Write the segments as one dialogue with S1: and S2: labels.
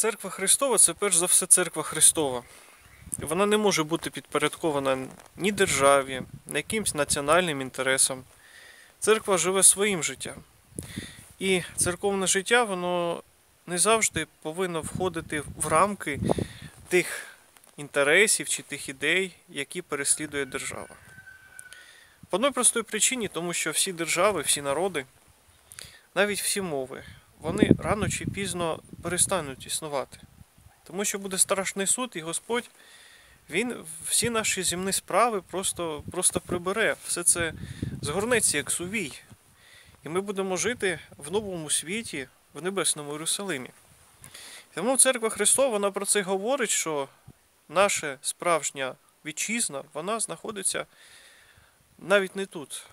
S1: Церква Христова це перш за все церква Христова. Вона не може бути підпорядкована ні державі, ні якимсь національним інтересам. Церква живе своїм життям. І церковне життя, воно не завжди повинно входити в рамки тих інтересів чи тих ідей, які переслідує держава. По одній простій причині, тому що всі держави, всі народи, навіть всі мови, вони рано чи пізно перестануть існувати. Тому що буде страшний суд, і Господь, Він всі наші земні справи просто, просто прибере. Все це згорнеться як сувій. І ми будемо жити в новому світі, в небесному Єрусалимі. Тому церква Христова вона про це говорить, що наша справжня вітчизна, вона знаходиться навіть не тут,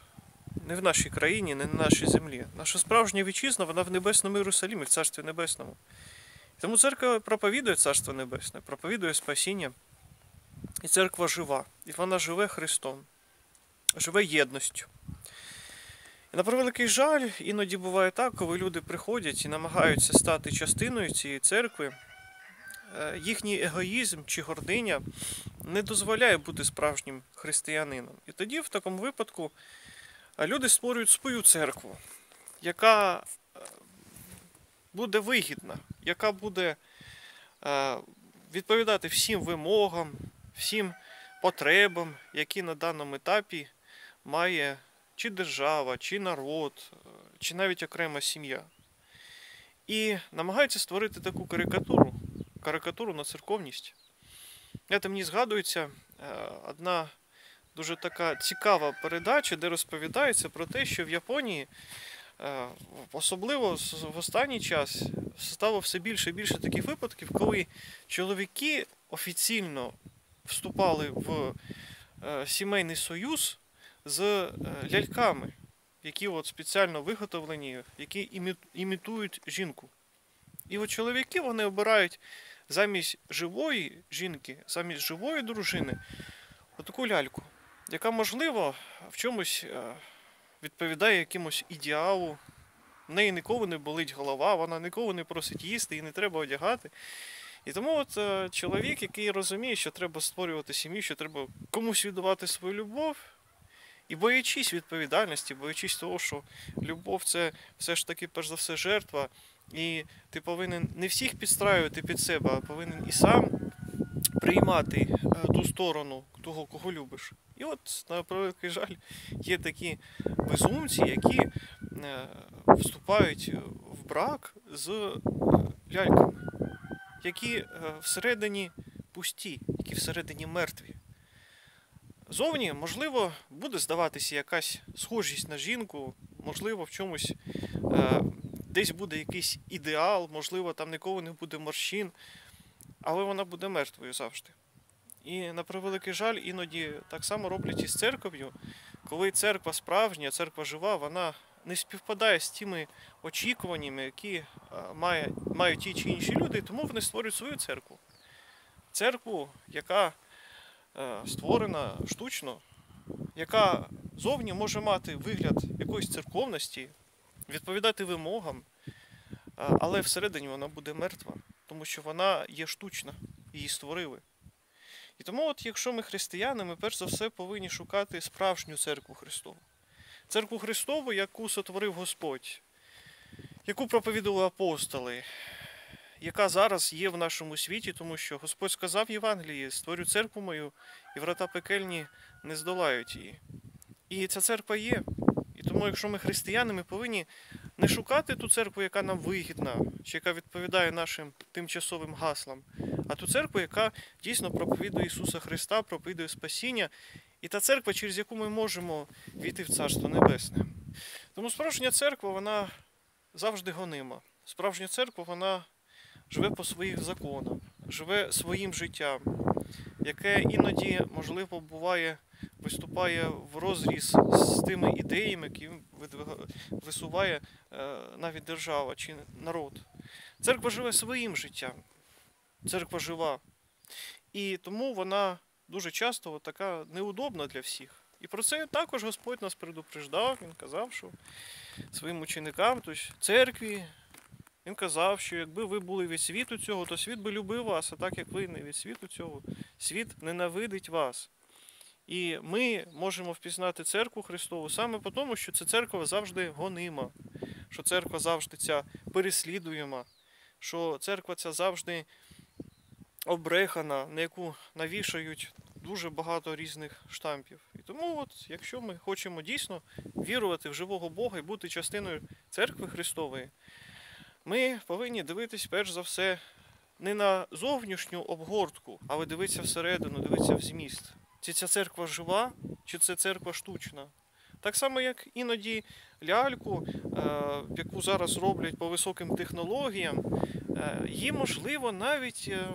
S1: не в нашій країні, не на нашій землі. Наша справжня вітчизна, вона в небесному Єрусалімі, в Царстві Небесному. Тому церква проповідує Царство Небесне, проповідує спасіння. І церква жива. І вона живе Христом, живе єдністю. І на превеликий жаль, іноді буває так, коли люди приходять і намагаються стати частиною цієї церкви, е, їхній егоїзм чи гординя не дозволяє бути справжнім християнином. І тоді, в такому випадку, люди створюють свою церкву, яка е, буде вигідна, яка буде е, відповідати всім вимогам, всім потребам, які на даному етапі має чи держава, чи народ, е, чи навіть окрема сім'я. І намагаються створити таку карикатуру, карикатуру на церковність. Знаєте, мені згадується одна дуже така цікава передача, де розповідається про те, що в Японії, е, особливо в останній час, стало все більше і більше таких випадків, коли чоловіки офіційно вступали в е, сімейний союз з е, ляльками, які от спеціально виготовлені, які імі- імітують жінку. І от чоловіки вони обирають замість живої жінки, замість живої дружини, отаку ляльку, яка, можливо, в чомусь е, відповідає якимось ідеалу. В неї ніколи не болить голова, вона ніколи не просить їсти, її не треба одягати. І тому от е, чоловік, який розуміє, що треба створювати сім'ю, що треба комусь віддавати свою любов, і боячись відповідальності, боячись того, що любов це все ж таки, перш за все, жертва, і ти повинен не всіх підстраювати під себе, а повинен і сам приймати е, ту сторону того, кого любиш. І от, на превеликий жаль, є такі безумці, які е, вступають в брак з е, ляльками, які всередині пусті, які всередині мертві. Зовні, можливо, буде здаватися якась схожість на жінку, можливо, в чомусь десь буде якийсь ідеал, можливо, там ніколи не буде морщин, але вона буде мертвою завжди. І на превеликий жаль, іноді так само роблять із церков'ю, коли церква справжня, церква жива, вона не співпадає з тими очікуваннями, які е, мають ті чи інші люди, тому вони створюють свою церкву. Церкву, яка е, створена штучно, яка зовні може мати вигляд якоїсь церковності, відповідати вимогам, е, але всередині вона буде мертва, тому що вона є штучна, її створили. І тому, от, якщо ми християни, ми перш за все повинні шукати справжню церкву Христову. Церкву Христову, яку сотворив Господь, яку проповідували апостоли, яка зараз є в нашому світі, тому що Господь сказав в Євангелії: створю церкву мою, і врата пекельні не здолають її. І ця церква є. І тому, якщо ми християни, ми повинні не шукати ту церкву, яка нам вигідна, чи яка відповідає нашим тимчасовим гаслам, а ту церкву, яка дійсно проповідує Ісуса Христа, проповідує спасіння, і та церква, через яку ми можемо війти в Царство Небесне. Тому справжня церква, вона завжди гонима. Справжня церква, вона живе по своїх законах, живе своїм життям, яке іноді, можливо, буває, виступає в розріз з тими ідеями, які висуває е, навіть держава чи народ. Церква живе своїм життям. Церква жива. І тому вона дуже часто така неудобна для всіх. І про це також Господь нас предупреждав. Він казав, що своїм ученикам, тобто церкві, Він казав, що якби ви були від світу цього, то світ би любив вас, а так як ви не від світу цього, світ ненавидить вас. І ми можемо впізнати церкву Христову саме по тому, що ця церква завжди гонима, що церква завжди ця переслідуєма, що церква ця завжди обрехана, на яку навішають дуже багато різних штампів. І тому, от, якщо ми хочемо дійсно вірувати в живого Бога і бути частиною церкви Христової, ми повинні дивитись перш за все не на зовнішню обгортку, але дивитися всередину, дивитися в зміст. Чи ця церква жива, чи це церква штучна? Так само, як іноді ляльку, е, яку зараз роблять по високим технологіям, е, її можливо навіть е,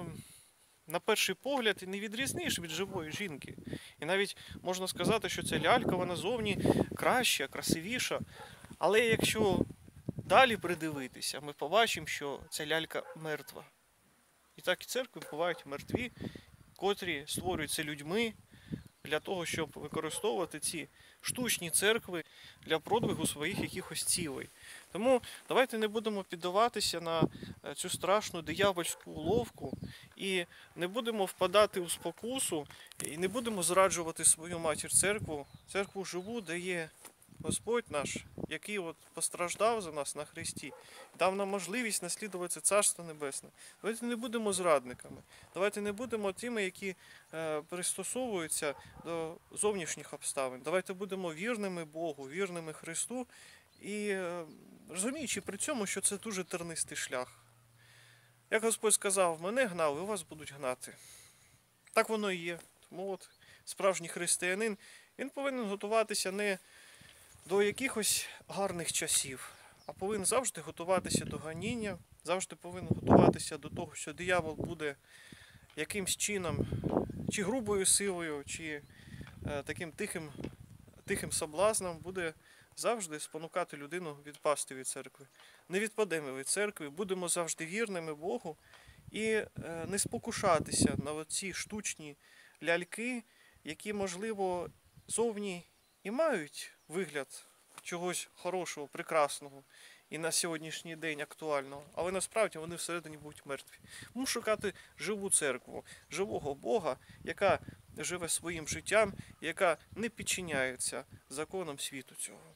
S1: на перший погляд і не відрізниш від живої жінки. І навіть можна сказати, що ця лялька вона зовні краща, красивіша. Але якщо далі придивитися, ми побачимо, що ця лялька мертва. І так і церкви бувають мертві, котрі створюються людьми для того, щоб використовувати ці штучні церкви для продвигу своїх якихось цілей. Тому давайте не будемо піддаватися на е, цю страшну диявольську уловку і не будемо впадати у спокусу, і не будемо зраджувати свою матір церкву, церкву живу, де є Господь наш, який от постраждав за нас на Христі, дав нам можливість наслідувати Царство Небесне. Давайте не будемо зрадниками. Давайте не будемо тими, які е, пристосовуються до зовнішніх обставин. Давайте будемо вірними Богу, вірними Христу і е, розуміючи при цьому, що це дуже тернистий шлях. Як Господь сказав, мене гнали, і вас будуть гнати. Так воно і є. Тому от справжній християнин він повинен готуватися не до якихось гарних часів, а повинен завжди готуватися до ганіння, завжди повинен готуватися до того, що диявол буде якимсь чином, чи грубою силою, чи е, таким тихим, тихим соблазном буде завжди спонукати людину відпасти від церкви. Не відпадемо від церкви, будемо завжди вірними Богу і е, не спокушатися на ці штучні ляльки, які, можливо, зовні і мають вигляд чогось хорошого, прекрасного і на сьогоднішній день актуального, але насправді вони всередині будуть мертві. Тому шукати живу церкву, живого Бога, яка живе своїм життям, яка не підчиняється законам світу цього.